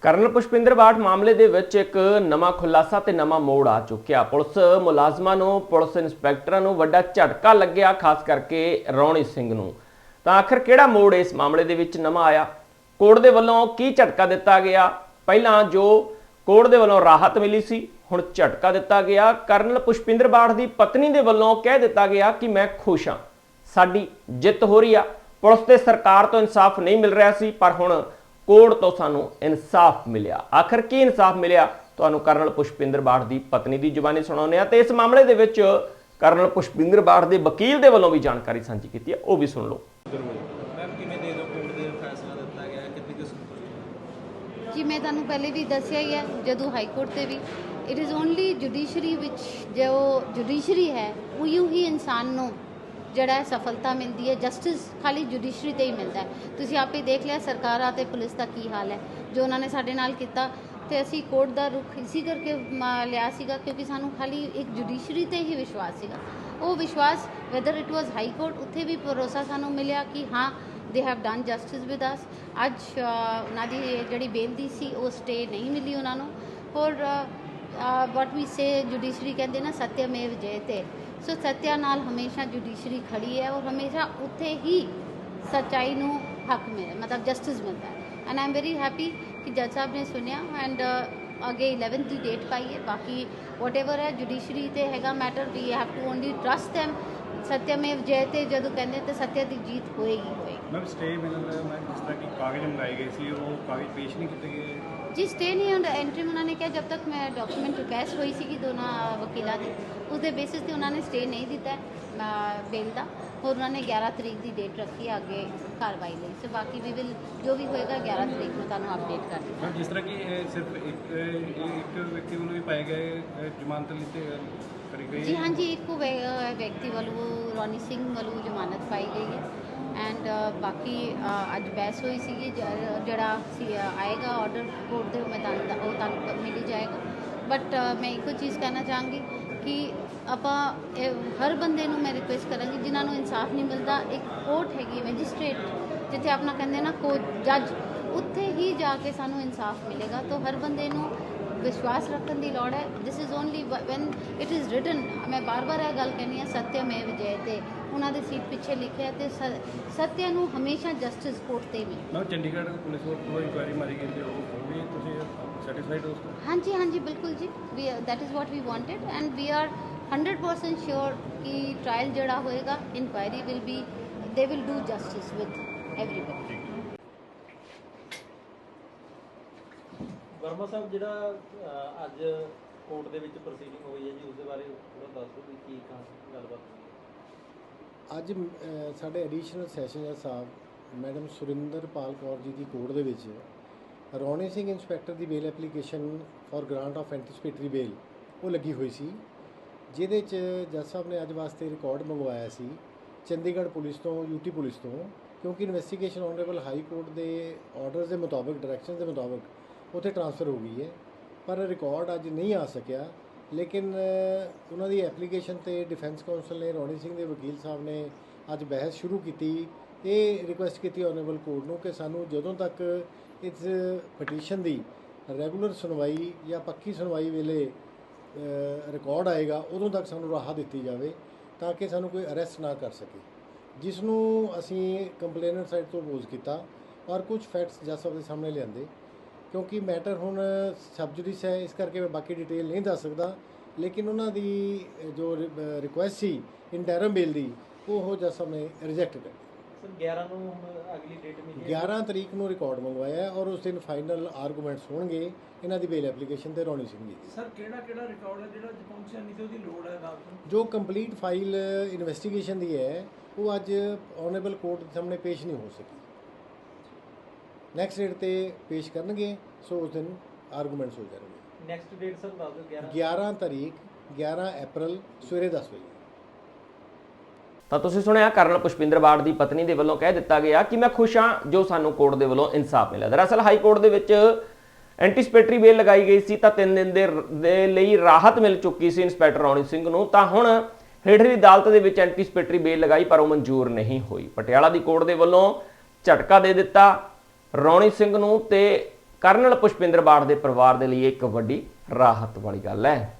Colonel Pushpinder Bath, ਮਾਮਲੇ ਦੇ ਵਿੱਚ ਇੱਕ ਨਵਾਂ ਖੁਲਾਸਾ ਤੇ ਨਵਾਂ ਮੋੜ ਆ ਚੁੱਕਿਆ। ਪੁਲਿਸ ਮੁਲਾਜ਼ਮਾਂ ਨੂੰ, ਪੁਲਿਸ ਇੰਸਪੈਕਟਰਾਂ ਨੂੰ ਵੱਡਾ ਝਟਕਾ ਲੱਗਿਆ, ਖਾਸ ਕਰਕੇ ਰੌਣੀ ਸਿੰਘ ਨੂੰ। ਤਾਂ ਆਖਰ ਕਿਹੜਾ ਮੋੜ ਇਸ ਮਾਮਲੇ ਦੇ ਵਿੱਚ ਨਵਾਂ ਆਇਆ? ਕੋਰਟ ਦੇ ਵੱਲੋਂ ਕੀ ਝਟਕਾ ਦਿੱਤਾ ਗਿਆ? ਪਹਿਲਾਂ ਜੋ ਕੋਰਟ ਦੇ ਵੱਲੋਂ ਰਾਹਤ ਮਿਲੀ ਸੀ, ਹੁਣ ਝਟਕਾ ਦਿੱਤਾ ਗਿਆ। ਕਰਨਲ ਪੁਸ਼ਪਿੰਦਰ ਬਾਠ ਦੀ ਪਤਨੀ ਦੇ ਵੱਲੋਂ ਕਹਿ ਦਿੱਤਾ ਗਿਆ ਕਿ ਮੈਂ ਖੁਸ਼ ਹਾਂ। ਸਾਡੀ ਜਿੱਤ ਹੋ ਰਹੀ ਆ। ਪੁਲਿਸ ਤੇ ਸਰਕਾਰ ਤੋਂ ਇਨਸਾਫ ਨਹੀਂ ਮਿਲ ਰਿਹਾ ਸੀ, ਪਰ ਹੁਣ ਕੋਰਟ ਤੋਂ ਸਾਨੂੰ ਇਨਸਾਫ ਮਿਲਿਆ। ਆਖਰ ਕੀ ਇਨਸਾਫ ਮਿਲਿਆ? ਤੁਹਾਨੂੰ ਕਰਨਲ ਪੁਸ਼ਪਿੰਦਰ ਬਾਠ ਦੀ ਪਤਨੀ ਦੀ ਜ਼ੁਬਾਨੀ ਸੁਣਾਉਂਦੇ ਆ ਤੇ ਇਸ ਮਾਮਲੇ ਦੇ ਵਿੱਚ ਕਰਨਲ ਪੁਸ਼ਪਿੰਦਰ ਬਾਠ ਦੇ ਵਕੀਲ ਦੇ ਵੱਲੋਂ ਵੀ ਜਾਣਕਾਰੀ ਸਾਂਝੀ ਕੀਤੀ ਹੈ। ਉਹ ਵੀ ਸੁਣ ਲਓ। ਮੈਮ ਕਿਵੇਂ ਦੇ ਦੋ ਕੋਰਟ ਦੇ ਫੈਸਲਾ ਦਿੱਤਾ ਗਿਆ ਹੈ? ਕਿੰਨੀ ਕੁ ਸੰਤੁਸ਼ਟੀ ਜੀ ਮੈਂ ਤੁਹਾਨੂੰ ਪਹਿਲੇ ਵੀ ਦੱਸਿਆ ਹੀ ਹੈ ਜਦੋਂ ਹਾਈ ਕੋਰਟ ਤੇ ਵੀ। ਇਟ ਇਜ਼ ਓਨਲੀ ਜੁਡੀਸ਼ਰੀ ਵਿੱਚ ਜੋ ਜੁਡੀਸ਼ਰੀ ਹੈ ਉਹੀ ਹੀ ਇਨਸਾਨ ਨੂੰ ਜਿਹੜਾ ਹੈ ਸਫਲਤਾ ਮਿਲਦੀ ਹੈ ਜਸਟਿਸ ਖਾਲੀ ਜੁਡੀਸ਼ਰੀ ਤੇ ਹੀ ਮਿਲਦਾ ਹੈ। ਤੁਸੀਂ ਆਪੇ ਦੇਖ ਲਿਆ ਸਰਕਾਰਾਂ ਤੇ ਪੁਲਿਸ ਦਾ ਕੀ ਹਾਲ ਹੈ। ਜੋ ਉਹਨਾਂ ਨੇ ਸਾਡੇ ਨਾਲ ਕੀਤਾ ਤੇ ਅਸੀਂ ਕੋਰਟ ਦਾ ਰੁਖ ਇਸੇ ਕਰਕੇ ਮ- ਲਿਆ ਸੀਗਾ ਕਿਉਂਕਿ ਸਾਨੂੰ ਖਾਲੀ ਇੱਕ ਜੁਡੀਸ਼ਰੀ ਤੇ ਹੀ ਵਿਸ਼ਵਾਸ ਸੀਗਾ। ਉਹ ਵਿਸ਼ਵਾਸ whether it was high court ਉੱਥੇ ਵੀ ਭਰੋਸਾ ਸਾਨੂੰ ਮਿਲਿਆ ਕਿ ਹਾਂ they have done justice with us ਅੱਜ ਉਹਨਾਂ ਦੀ ਜਿਹੜੀ ਬੇਨਤੀ ਸੀ, ਉਹ ਸਟੇ ਨਹੀਂ ਮਿਲੀ ਉਹਨਾਂ ਨੂੰ। ਔਰ ਵਾਟ ਵੀ ਸੇ ਜੁਡੀਸ਼ਰੀ ਕਹਿੰਦੇ ਨਾ ਸਤਿਅਮੇਵ ਜਯਤੇ ਸੋ ਸਤਿਆ ਨਾਲ ਹਮੇਸ਼ਾ ਜੁਡੀਸ਼ਰੀ ਖੜੀ ਹੈ ਔਰ ਹਮੇਸ਼ਾ ਉੱਥੇ ਹੀ ਸੱਚਾਈ ਨੂੰ ਹੱਕ ਮਿਲਦਾ, ਮਤਲਬ ਜਸਟਿਸ ਮਿਲਦਾ and I am very happy ਕਿ ਜੱਜ ਸਾਹਿਬ ਨੇ ਸੁਣਿਆ ਐਂਡ ਅੱਗੇ 11th ਦੀ ਡੇਟ ਪਾਈ ਹੈ, ਬਾਕੀ ਵਟਐਵਰ ਹੈ ਜੁਡੀਸ਼ਰੀ ਤੇ ਹੈਗਾ matter we have to only trust them ਸਤਿਅਮੇਵ ਜਯਤੇ ਜਦੋਂ ਕਹਿੰਦੇ ਤੇ ਸਤਿਆ ਦੀ ਜੀਤ ਹੋਏਗੀ। ਹੋਏਗੀ ਮੈਮ ਸਟੇ ਮਿਲਣ ਦਾ ਮੈਂ ਜਿਸ ਤਰ੍ਹਾਂ ਕਿ ਕਾਗਜ਼ ਮੰਗਾਏ ਗਏ ਸੀ ਉਹ ਕਾਗਜ਼ ਪੇਸ਼ ਨਹੀਂ ਕੀਤੇ ਗਏ? ਜੀ ਸਟੇ ਨਹੀਂ ਹੁੰਦਾ ਐਂਟਰੀ ਉਹਨਾਂ ਨੇ ਕਿਹਾ ਜਦ ਤੱਕ ਮੈਂ ਡਾਕੂਮੈਂਟ ਰਿਕੁਐਸਟ ਹੋਈ ਸੀਗੀ ਦੋਨਾਂ ਵਕੀਲਾਂ ਦੀ ਉਸ ਦੇ ਬੇਸਿਸ ਤੇ ਉਹਨਾਂ ਨੇ ਸਟੇ ਨਹੀਂ ਦਿੱਤਾ ਹੈ ਬੇਲ ਦਾ। ਹੋਰ ਉਹਨਾਂ ਨੇ 11 ਤਰੀਕ ਦੀ ਡੇਟ ਰੱਖੀ ਹੈ ਅੱਗੇ ਕਾਰਵਾਈ ਲਈ। ਸੋ ਬਾਕੀ ਵੀ ਵਿਲ ਜੋ ਵੀ ਹੋਏਗਾ 11 ਤਰੀਕ ਨੂੰ ਤੁਹਾਨੂੰ ਅਪਡੇਟ ਕਰ ਦਿੱਤਾ ਜਿਸ ਤਰ੍ਹਾਂ ਕਿ ਸਿਰਫ ਇੱਕ ਇੱਕ ਵਿਅਕਤੀ ਵੱਲੋਂ ਵੀ ਪਾਏ ਗਏ ਜ਼ਮਾਨਤ ਲਈ ਗਈ ਜੀ ਹਾਂਜੀ ਇੱਕ ਵਿਅ- ਅਹ ਵਿਅਕਤੀ ਵੱਲੋਂ ਰੋਨੀ ਸਿੰਘ ਵੱਲੋਂ ਜ਼ਮਾਨਤ ਪਾਈ ਗਈ ਹੈ। ਐਂਡ ਬਾਕੀ ਅੱਜ ਬਹਿਸ ਹੋਈ ਸੀਗੀ ਜਿਹੜਾ ਸੀ ਆਏਗਾ ਆਰਡਰ ਕੋਰਟ ਦੇ ਮੈਦਾਨ ਦਾ ਉਹ ਤੁਹਾਨੂੰ ਮਿਲ ਜਾਏਗਾ। ਬਟ ਮੈਂ ਇੱਕੋ ਚੀਜ਼ ਕਹਿਣਾ ਚਾਹਾਂਗੀ ਕਿ ਆਪਾਂ ਹਰ ਬੰਦੇ ਨੂੰ ਮੈਂ ਰਿਕੁਐਸਟ ਕਰਾਂਗੀ ਜਿਨ੍ਹਾਂ ਨੂੰ ਇਨਸਾਫ ਨਹੀਂ ਮਿਲਦਾ ਇੱਕ ਕੋਰਟ ਹੈਗੀ ਮੈਜਿਸਟ੍ਰੇਟ ਜਿੱਥੇ ਆਪਣਾ ਕਹਿੰਦੇ ਨਾ ਕੋ ਜੱਜ ਉੱਥੇ ਹੀ ਜਾ ਕੇ ਸਾਨੂੰ ਇਨਸਾਫ ਮਿਲੇਗਾ। ਤਾਂ ਹਰ ਬੰਦੇ ਨੂੰ ਵਿਸ਼ਵਾਸ ਰੱਖਣ ਦੀ ਲੋੜ ਹੈ this is only when it is written ਮੈਂ ਬਾਰ-ਬਾਰ ਇਹ ਗੱਲ ਕਹਿੰਦੀ ਹਾਂ ਸਤਿਅਮੇ ਵਿਜੇ ਤੇ ਉਹਨਾਂ ਦੇ ਸੀਟ ਪਿੱਛੇ ਲਿਖਿਆ ਤੇ ਸਤਿਆ ਨੂੰ ਹਮੇਸ਼ਾ ਜਸਟਿਸ ਕੋਰਟ ਤੇ ਮਿਲੇ ਮੈਮ ਚੰਡੀਗੜ੍ਹ ਪੁਲਿਸ ਵੱਲੋਂ ਇਨਕੁਆਇਰੀ ਮਾਰੀ ਗਈ ਤੇ ਉਹ ਵੀ ਤੁਸੀਂ ਸੈਟੀਸਫਾਈਡ ਹੋ ਹਾਂਜੀ ਹਾਂਜੀ ਬਿਲਕੁਲ ਜੀ we that is what we wanted and we are 100% sure ਕਿ ਟ੍ਰਾਇਲ ਜਿਹੜਾ ਹੋਏਗਾ inquiry will be they will do justice with everybody Verma Sahib ਜਿਹੜਾ ਅਹ, ਅੱਜ ਕੋਰਟ ਦੇ ਵਿੱਚ ਪ੍ਰੋਸੀਡਿੰਗ ਹੋਈ ਹੈ ਜੀ ਉਸ ਦੇ ਬਾਰੇ ਥੋੜਾ ਦੱਸ ਦਿਓ ਵੀ ਕੀ ਕਾ ਗੱਲਬਾਤ ਹੋਈ ਅੱਜ ਅ, ਸਾਡੇ ਐਡੀਸ਼ਨਲ ਸੈਸ਼ਨ ਜੱਜ ਸਾਹਿਬ ਮੈਡਮ ਸੁਰਿੰਦਰਪਾਲ ਕੌਰ ਜੀ ਦੀ ਕੋਰਟ ਦੇ ਵਿੱਚ। Rauni Singh inspector the bail application for grant of anticipatory bail ਉਹ ਲੱਗੀ ਹੋਈ ਸੀ ਜਿਹਦੇ 'ਚ ਜੱਜ ਸਾਹਿਬ ਨੇ ਅੱਜ ਵਾਸਤੇ ਰਿਕਾਰਡ ਮੰਗਵਾਇਆ ਸੀ ਚੰਡੀਗੜ੍ਹ ਪੁਲਿਸ ਤੋਂ ਯੂਟੀ ਪੁਲਿਸ ਤੋਂ ਕਿਉਂਕਿ ਇਨਵੈਸਟੀਗੇਸ਼ਨ ਆਨਰੇਬਲ ਹਾਈ ਕੋਰਟ ਦੇ ਆਰਡਰਸ ਦੇ ਮੁਤਾਬਕ ਡਾਇਰੈਕਸ਼ਨ ਦੇ ਮੁਤਾਬਕ ਉੱਥੇ ਟ੍ਰਾਂਸਫਰ ਹੋ ਗਈ ਹੈ, ਪਰ ਰਿਕਾਰਡ ਅੱਜ ਨਹੀਂ ਆ ਸਕਿਆ। ਲੇਕਿਨ ਉਹਨਾਂ ਦੀ ਐਪਲੀਕੇਸ਼ਨ ਤੇ ਡਿਫੈਂਸ ਕਾਉਂਸਲ ਨੇ ਰੌਣੀ ਸਿੰਘ ਦੇ ਵਕੀਲ ਸਾਹਿਬ ਨੇ ਅੱਜ ਬਹਿਸ ਸ਼ੁਰੂ ਕੀਤੀ। ਇਹ ਰਿਕੁਐਸਟ ਕੀਤੀ ਆਨਰੇਬਲ ਕੋਰਟ ਨੂੰ ਕਿ ਸਾਨੂੰ ਜਦੋਂ ਤੱਕ ਇਸ ਪਟੀਸ਼ਨ ਦੀ ਰੈਗੂਲਰ ਸੁਣਵਾਈ ਜਾਂ ਪੱਕੀ ਸੁਣਵਾਈ ਵੇਲੇ ਰਿਕਾਰਡ ਆਏਗਾ, ਉਦੋਂ ਤੱਕ ਸਾਨੂੰ ਰਾਹਤ ਦਿੱਤੀ ਜਾਵੇ ਤਾਂ ਕਿ ਸਾਨੂੰ ਕੋਈ ਅਰੈਸਟ ਨਾ ਕਰ ਸਕੇ। ਜਿਸ ਨੂੰ ਅਸੀਂ ਕੰਪਲੇਨਰ ਸਾਈਡ ਤੋਂ ਅਪੋਜ਼ ਕੀਤਾ ਔਰ ਕੁਝ ਫੈਕਟਸ ਜੱਜ ਸਾਹਿਬ ਦੇ ਸਾਹਮਣੇ ਲਿਆਂਦੇ। ਕਿਉਂਕਿ ਮੈਟਰ ਹੁਣ ਸਬਜੂਡਿਸ ਹੈ ਇਸ ਕਰਕੇ ਮੈਂ ਬਾਕੀ ਡਿਟੇਲ ਨਹੀਂ ਦੱਸ ਸਕਦਾ। ਲੇਕਿਨ ਉਹਨਾਂ ਦੀ ਜੋ ਰਿਕੁਐਸਟ ਸੀ ਇੰਟਰਮ ਬੇਲ ਦੀ ਉਹ ਜੱਜ ਸਾਹਿਬ ਨੇ ਰਿਜੈਕਟ ਕਰ ਸਰ 11 ਨੂੰ ਹੁਣ ਅਗਲੀ ਡੇਟ ਮਿਲੀ ਹੈ। 11 ਤਰੀਕ ਨੂੰ ਰਿਕਾਰਡ ਮੰਗਵਾਇਆ ਹੈ ਔਰ ਉਸ ਦਿਨ ਫਾਈਨਲ ਆਰਗੂਮੈਂਟਸ ਹੋਣਗੇ। ਇਹਨਾਂ ਦੀ ਬੇਲ ਐਪਲੀਕੇਸ਼ਨ ਤੇ ਰੌਣੀ ਸਿੰਘ ਜੀ ਸਰ ਕਿਹੜਾ ਕਿਹੜਾ ਰਿਕਾਰਡ ਹੈ ਜਿਹੜਾ ਅੱਜ ਪਹੁੰਚਿਆ? ਨਹੀਂ ਤੇ ਉਹਦੀ ਲੋੜ ਹੈ ਅਦਾਲਤ ਨੂੰ? ਜੋ ਕੰਪਲੀਟ ਫਾਈਲ ਇਨਵੈਸਟੀਗੇਸ਼ਨ ਦੀ ਹੈ ਉਹ ਅੱਜ ਆਨਰੇਬਲ ਕੋਰਟ ਦੇ ਸਾਹਮਣੇ ਪੇਸ਼ ਨਹੀਂ ਹੋ ਸਕੀ। ਨੈਕਸਟ ਡੇਟ ਤੇ ਪੇਸ਼ ਕਰਨਗੇ ਸੋ ਉਸ ਦਿਨ ਆਰਗੂਮੈਂਟਸ ਹੋ ਜਾਣਗੇ। ਨੈਕਸਟ ਡੇਟ ਸਰ ਦੱਸ ਦਿਓ 11 11 ਤਾਰੀਖ 11 ਅਪ੍ਰੈਲ ਸਵੇਰੇ 10 ਵਜੇ। ਤਾਂ ਤੁਸੀਂ ਸੁਣਿਆ ਕਰਨਲ ਪੁਸ਼ਪਿੰਦਰ ਬਾੜ ਦੀ ਪਤਨੀ ਦੇ ਵੱਲੋਂ ਕਹਿ ਦਿੱਤਾ ਗਿਆ ਕਿ ਮੈਂ ਖੁਸ਼ ਹਾਂ ਜੋ ਸਾਨੂੰ ਕੋਰਟ ਦੇ ਵੱਲੋਂ ਇਨਸਾਫ ਮਿਲਿਆ। ਦਰਅਸਲ ਹਾਈ ਕੋਰਟ ਦੇ ਵਿੱਚ ਐਂਟੀਸਪੇਟਰੀ ਬੇਲ ਲਗਾਈ ਗਈ ਸੀ ਤਾਂ 3 ਦਿਨ ਦੇ ਲਈ ਰਾਹਤ ਮਿਲ ਚੁੱਕੀ ਸੀ ਇੰਸਪੈਕਟਰ ਰੌਣੀ ਸਿੰਘ ਨੂੰ। ਤਾਂ ਹੁਣ ਹੇਠਲੀ ਅਦਾਲਤ ਦੇ ਵਿੱਚ ਐਂਟੀਸਪੇਟਰੀ ਬੇਲ ਲਗਾਈ ਪਰ ਉਹ ਮਨਜ਼ੂਰ ਨਹੀਂ ਹੋਈ। ਪਟਿਆਲਾ ਦੀ ਕੋਰਟ ਦੇ ਵੱਲੋਂ ਝਟਕਾ ਦੇ ਦਿੱਤਾ। ਰੌਣੀ ਸਿੰਘ ਨੂੰ ਤੇ ਕਰਨਲ ਪੁਸ਼ਪਿੰਦਰ ਬਾੜ ਦੇ ਪਰਿਵਾਰ ਦੇ ਲਈ ਇੱਕ ਵੱਡੀ ਰਾਹਤ ਵਾਲੀ ਗੱਲ ਹੈ।